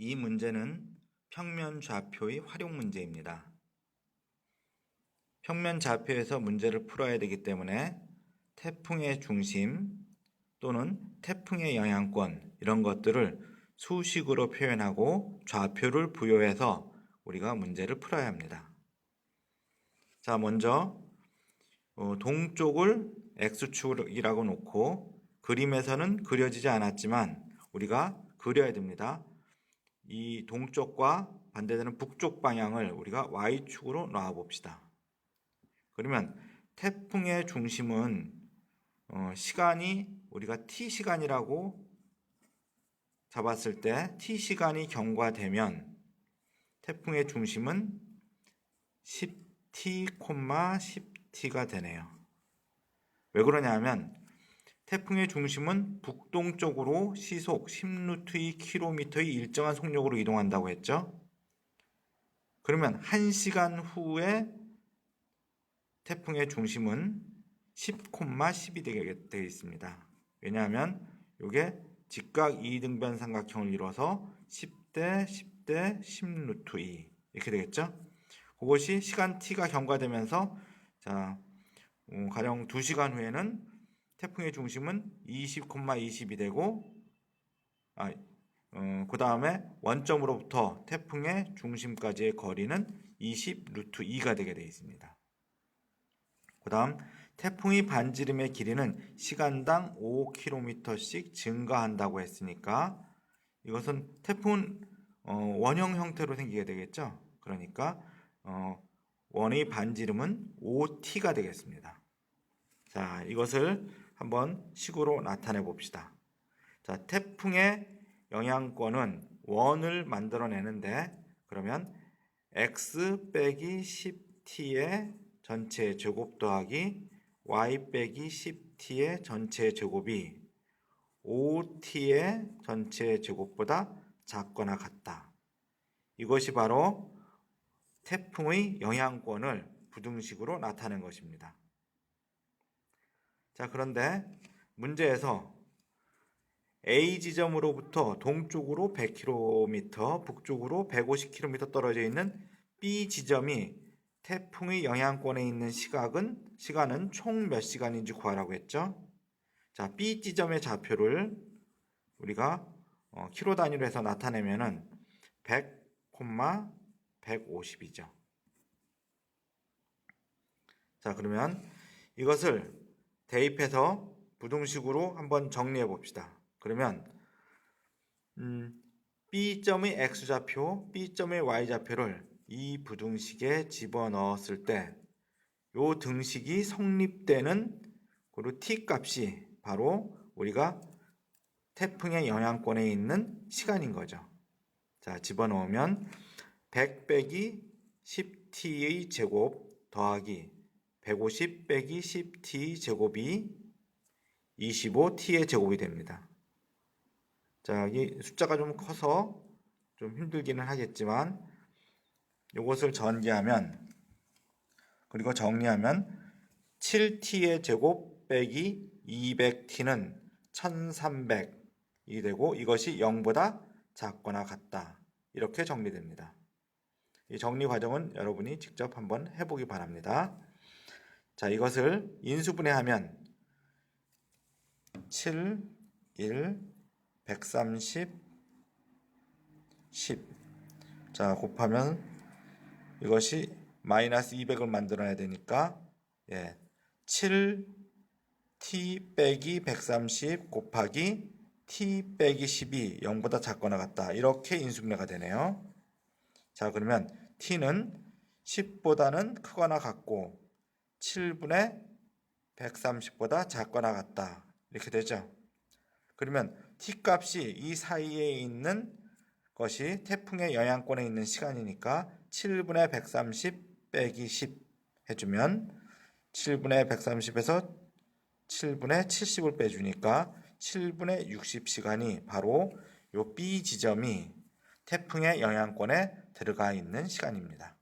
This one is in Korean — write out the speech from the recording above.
이 문제는 평면 좌표의 활용 문제입니다. 평면 좌표에서 문제를 풀어야 되기 때문에 태풍의 중심 또는 태풍의 영향권 이런 것들을 수식으로 표현하고 좌표를 부여해서 우리가 문제를 풀어야 합니다. 자, 먼저 어, 동쪽을 X축이라고 놓고 그림에서는 그려지지 않았지만 우리가 그려야 됩니다. 이 동쪽과 반대되는 북쪽 방향을 우리가 Y축으로 놔 봅시다. 그러면 태풍의 중심은 어, 시간이 우리가 T 시간이라고 잡았을 때 T 시간이 경과되면 태풍의 중심은 10T, 10T가 되네요. 왜 그러냐면 태풍의 중심은 북동쪽으로 시속 10루트의 일정한 속력으로 이동한다고 했죠. 그러면 1시간 후에 태풍의 중심은 10,10이 되게 있습니다. 왜냐하면 이게 직각 2등변 삼각형을 이뤄서 10대 10대 10루트 2 이렇게 되겠죠. 그것이 시간 t가 경과되면서 자 어, 가령 2시간 후에는 태풍의 중심은 20, 20이 되고 아, 어, 그 다음에 원점으로부터 태풍의 중심까지의 거리는 20 루트 2가 되게 되어 있습니다. 그 다음 태풍의 반지름의 길이는 시간당 5km씩 증가한다고 했으니까 이것은 태풍은 어, 원형 형태로 생기게 되겠죠. 그러니까 어, 원의 반지름은 5t가 되겠습니다. 자, 이것을 한번 식으로 나타내 봅시다. 자, 태풍의 영향권은 원을 만들어내는데 그러면 x 빼기 10t의 전체 제곱 더하기 y 빼기 10t의 전체 제곱이 5t의 전체 제곱보다 작거나 같다. 이것이 바로 태풍의 영향권을 부등식으로 나타낸 것입니다. 자, 그런데 문제에서 A 지점으로부터 동쪽으로 100km, 북쪽으로 150km 떨어져 있는 B 지점이 태풍의 영향권에 있는 시각은 시간은 총 몇 시간인지 구하라고 했죠. 자, B 지점의 좌표를 우리가 어, 키로 단위로 해서 나타내면은 100, 150이죠. 자, 그러면 이것을 대입해서 부등식으로 한번 정리해 봅시다. 그러면 음, B점의 X좌표, B점의 Y좌표를 이 부등식에 집어넣었을 때 요 등식이 성립되는 그리고 t 값이 바로 우리가 태풍의 영향권에 있는 시간인 거죠. 자, 집어넣으면 100 빼기 10t의 제곱 더하기 150 빼기 10t 제곱이 25t의 제곱이 됩니다. 자, 이 숫자가 좀 커서 좀 힘들기는 하겠지만 이것을 전개하면 그리고 정리하면 7t의 제곱 빼기 200t는 1300이 되고 이것이 0보다 작거나 같다. 이렇게 정리됩니다. 이 정리 과정은 여러분이 직접 한번 해보기 바랍니다. 자, 이것을 인수분해하면 7, 1, 130, 10. 자, 곱하면 이것이 마이너스 200을 만들어야 되니까 예. 7 t 빼기 130 곱하기 t 빼기 10이 0보다 작거나 같다. 이렇게 인수분해가 되네요. 자, 그러면 t는 10보다는 크거나 같고 7분의 130보다 작거나 같다. 이렇게 되죠. 그러면 t 값이 이 사이에 있는 것이 태풍의 영향권에 있는 시간이니까 7분의 130 빼기 10 해주면 7분의 130에서 7분의 70을 빼주니까 7분의 60시간이 바로 요 B 지점이 태풍의 영향권에 들어가 있는 시간입니다.